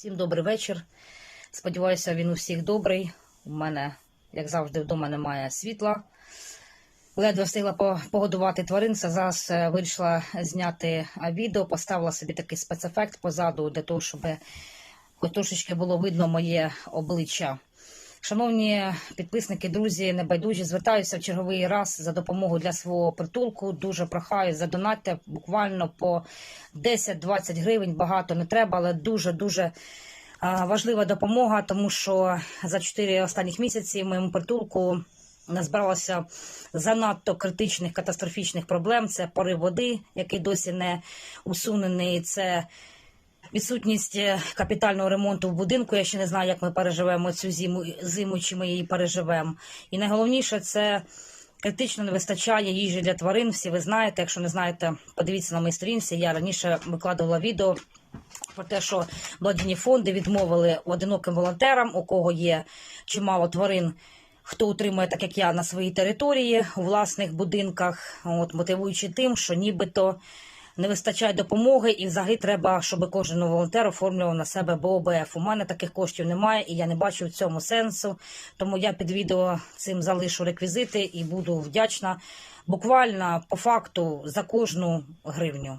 Всім добрий вечір. Сподіваюся, він у всіх добрий. У мене, як завжди, вдома немає світла. Ледве встигла по- погодувати тваринця. Зараз е, вирішила зняти е, відео, поставила собі такий спецефект позаду для того, щоб хоч трошечки було видно моє обличчя. Шановні підписники, друзі, небайдужі, звертаюся в черговий раз за допомогою для свого притулку. Дуже прохаю, задонатьте буквально по 10-20 гривень. Багато не треба, але дуже дуже важлива допомога, тому що за 4 останніх місяці в моєму притулку назбиралося занадто критичних катастрофічних проблем. Це порив води, який досі не усунений. Це відсутність е, капітального ремонту в будинку. Я ще не знаю, як ми переживемо цю зиму, зиму чи ми її переживемо. І найголовніше це критично не вистачає їжі для тварин. Всі ви знаєте. Якщо не знаєте, подивіться на моїй сторінці. Я раніше викладувала відео про те, що благодійні фонди відмовили одиноким волонтерам, у кого є чимало тварин. Хто утримує, так як я, на своїй території у власних будинках, от мотивуючи тим, що нібито не вистачає допомоги, і взагалі треба, щоб кожен волонтер оформлював на себе БОБФ. У мене таких коштів немає, і я не бачу в цьому сенсу. Тому я під відео цим залишу реквізити і буду вдячна буквально по факту за кожну гривню.